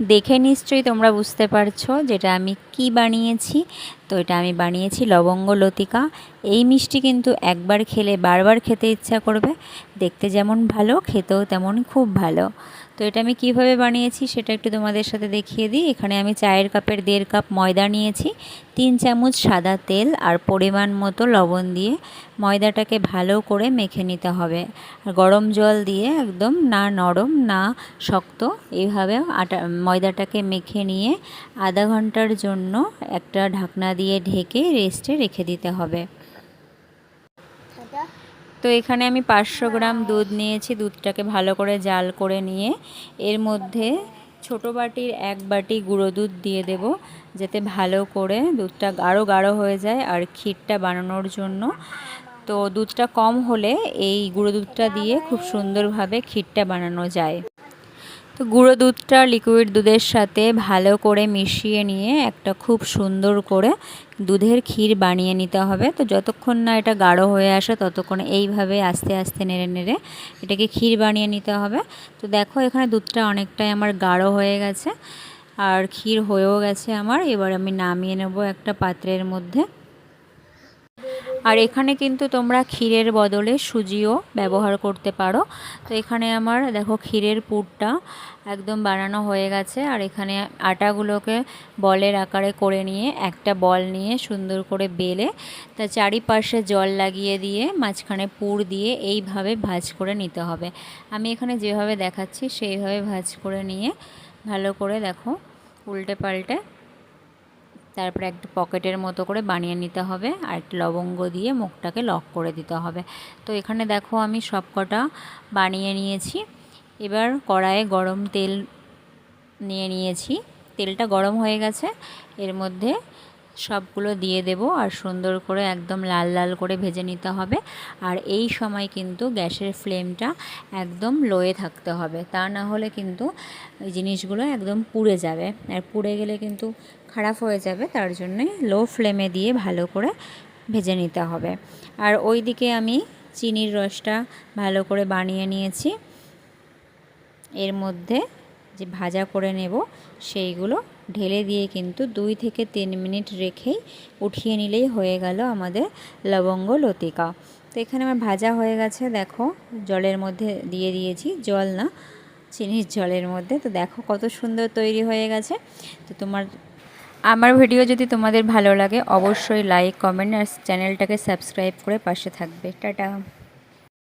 দেখে নিশ্চয়ই তোমরা বুঝতে পারছ যেটা আমি কি বানিয়েছি। তো এটা আমি বানিয়েছি, লবঙ্গ, লতিকা। এই মিষ্টি কিন্তু একবার খেলে, বারবার খেতে ইচ্ছা করবে। দেখতে যেমন ভালো, খেতেও তেমন খুব ভালো। তো এটা আমি কীভাবে বানিয়েছি সেটা একটু তোমাদের সাথে দেখিয়ে দিই। এখানে আমি চায়ের কাপের দেড় কাপ ময়দা নিয়েছি, তিন চামচ সাদা তেল আর পরিমাণ মতো লবণ দিয়ে ময়দাটাকে ভালো করে মেখে নিতে হবে। গরম জল দিয়ে একদম না নরম, না শক্ত এইভাবে আটা, ময়দাটাকে মেখে নিয়ে আধা ঘণ্টার জন্য একটা ঢাকনা দিয়ে ঢেকে রেস্টে রেখে দিতে হবে। তো এখানে আমি পাঁচশো গ্রাম দুধ নিয়েছি দুধটাকে ভালো করে জাল করে নিয়ে এর মধ্যে ছোটো বাটির এক বাটি গুঁড়ো দুধ দিয়ে দেব যাতে ভালো করে দুধটা গাঢ় গাঢ় হয়ে যায় আর ক্ষীরটা বানানোর জন্য। তো দুধটা কম হলে এই গুঁড়ো দুধটা দিয়ে খুব সুন্দরভাবে ক্ষীরটা বানানো যায়। তো গুঁড়ো দুধটা লিকুইড দুধের সাথে ভালো করে মিশিয়ে নিয়ে একটা খুব সুন্দর করে দুধের ক্ষীর বানিয়ে নিতে হবে। তো যতক্ষণ না এটা গাঢ় হয়ে আসে ততক্ষণ এইভাবে আস্তে আস্তে নেড়ে নেড়ে এটাকে ক্ষীর বানিয়ে নিতে হবে। তো দেখো এখানে দুধটা অনেকটাই আমার গাঢ় হয়ে গেছে। আর ক্ষীর হয়েও গেছে আমার। এবার আমি নামিয়ে নেব একটা পাত্রের মধ্যে। আর এখানে কিন্তু তোমরা ক্ষীরের বদলে সুজিও ব্যবহার করতে পারো। তো এখানে আমার, দেখো ক্ষীরের পুরটা একদম বানানো হয়ে গেছে। আর এখানে আটাগুলোকে বলের আকারে করে নিয়ে একটা বল নিয়ে সুন্দর করে বেলে, তা চারিপাশে জল লাগিয়ে দিয়ে মাঝখানে পুর দিয়ে এইভাবে ভাজ করে নিতে হবে। আমি এখানে যেভাবে দেখাচ্ছি সেইভাবে ভাজ করে নিয়ে ভালো করে দেখো উল্টে পাল্টে তারপরে একটা পকেটের মতো করে বানিয়ে নিতে হবে আর একটা লবঙ্গ দিয়ে মুখটাকে লক করে দিতে হবে। তো এখানে দেখো আমি সব কটা বানিয়ে নিয়েছি। এবার কড়াইয়ে গরম তেল নিয়ে নিয়েছি। তেলটা গরম হয়ে গেছে। এর মধ্যে সবগুলো দিয়ে দেব আর সুন্দর করে একদম লাল লাল করে ভেজে নিতে হবে। আর এই সময় কিন্তু গ্যাসের ফ্লেমটা একদম লোয়ে থাকতে হবে। তা না হলে কিন্তু জিনিসগুলো একদম পুড়ে যাবে। আর পুড়ে গেলে কিন্তু খারাপ হয়ে যাবে, তার জন্যে লো ফ্লেমে দিয়ে ভালো করে ভেজে নিতে হবে। আর ওই দিকে আমি চিনির রসটা ভালো করে বানিয়ে নিয়েছি। এর মধ্যে যে ভাজা করে নেব, সেইগুলো ঢেলে দিয়ে কিন্তু দুই থেকে তিন মিনিট রেখেই উঠিয়ে নিলেই হয়ে গেল আমাদের লবঙ্গ লতিকা। তো এখানে আমার ভাজা হয়ে গেছে, দেখো, জলের মধ্যে দিয়ে দিয়েছি, জল না, চিনির জলের মধ্যে। তো দেখো কত সুন্দর তৈরি হয়ে গেছে। তো তোমার, আমার ভিডিও যদি তোমাদের ভালো লাগে, অবশ্যই লাইক কমেন্ট আর চ্যানেলটাকে সাবস্ক্রাইব করে পাশে থাকবে। টাটা।